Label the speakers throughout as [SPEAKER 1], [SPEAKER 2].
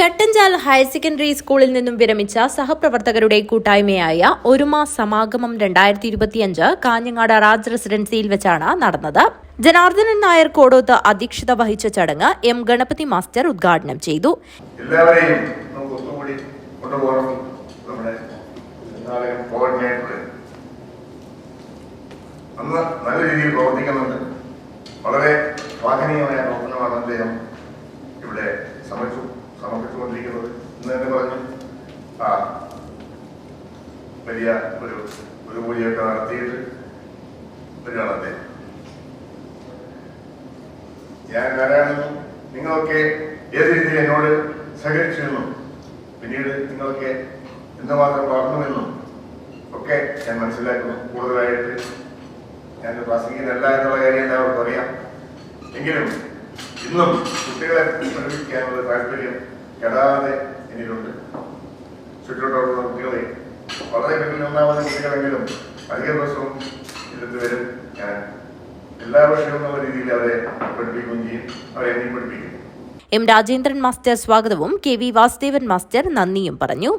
[SPEAKER 1] Chattanchal higher secondary സ്കൂളിൽ നിന്നും വിരമിച്ച സഹപ്രവർത്തകരുടെ കൂട്ടായ്മയായ ഒരുമ സമാഗമം രണ്ടായിരത്തി ഇരുപത്തിയഞ്ച് കാഞ്ഞങ്ങാട് റാജ് റെസിഡൻസിയിൽ വെച്ചാണ് നടന്നത്. ജനാർദ്ദനൻ നായർ കോടോത്ത് അധ്യക്ഷത വഹിച്ച ചടങ്ങ് എം ഗണപതി മാസ്റ്റർ ഉദ്ഘാടനം ചെയ്തു.
[SPEAKER 2] എല്ലാവരെയും സമർപ്പിച്ചു. സമർപ്പിച്ചുകൊണ്ടിരിക്കുന്നത്. ഇന്ന് തന്നെ പറഞ്ഞു ആ വലിയ ഒരു ഒരു കൂടിയൊക്കെ നടത്തിയിട്ട് വരികയാണ് അദ്ദേഹം. ഞാൻ ആരാണ് നിങ്ങളൊക്കെ ഏത് രീതിയിൽ എന്നോട് സഹകരിച്ചിരുന്നു? പിന്നീട് നിങ്ങളൊക്കെ എന്തുമാത്രം വളർന്നുവെന്നും ഒക്കെ ഞാൻ മനസ്സിലാക്കുന്നു. കൂടുതലായിട്ട് ഞാൻ പ്രാസംഗികനല്ല എന്നുള്ള കാര്യം എല്ലാവർക്കും അറിയാം. എങ്കിലും ഇന്നും കുട്ടികളെ പഠിപ്പിക്കാനുള്ള താല്പര്യം കെടാതെ എന്നിലുണ്ട്. ചുറ്റോട്ടുള്ള കുട്ടികളെ വളരെ വീട്ടിൽ ഒന്നാമത് കുട്ടികളെങ്കിലും അധിക ദിവസവും ഇരുന്ന് വരും. ഞാൻ എല്ലാ വർഷവും എന്നുള്ള രീതിയിൽ അവരെ പഠിപ്പിക്കുകയും ചെയ്യും. അവരെ എന്നെ പഠിപ്പിക്കും.
[SPEAKER 1] എം രാജേന്ദ്രൻ മാസ്റ്റർ സ്വാഗതവും കെ വി വാസുദേവൻ മാസ്റ്റർ നന്ദിയും പറഞ്ഞു.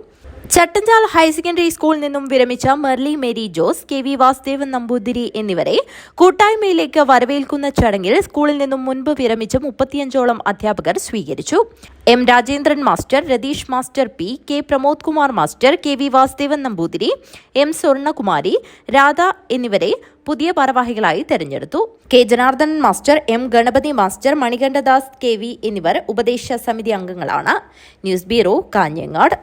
[SPEAKER 1] ചട്ടഞ്ചാൽ ഹയർ സെക്കൻഡറി സ്കൂളിൽ നിന്നും വിരമിച്ച Merly Mary Jose K V Vasudevan Namboothiri എന്നിവരെ കൂട്ടായ്മയിലേക്ക് വരവേൽക്കുന്ന ചടങ്ങിൽ സ്കൂളിൽ നിന്നും മുൻപ് വിരമിച്ച മുപ്പത്തിയഞ്ചോളം അധ്യാപകർ സ്വീകരിച്ചു. M Rajendran master Ratheesh master P K Pramod Kumar master K V Vasudevan Namboothiri M Swarnakumari Radha എന്നിവരെ പുതിയ ഭാരവാഹികളായി തെരഞ്ഞെടുത്തു. K Janardhanan master M Ganapathi master Manikandadas K V എന്നിവർ ഉപദേശ സമിതി അംഗങ്ങളാണ്. News bureau Kanhangad.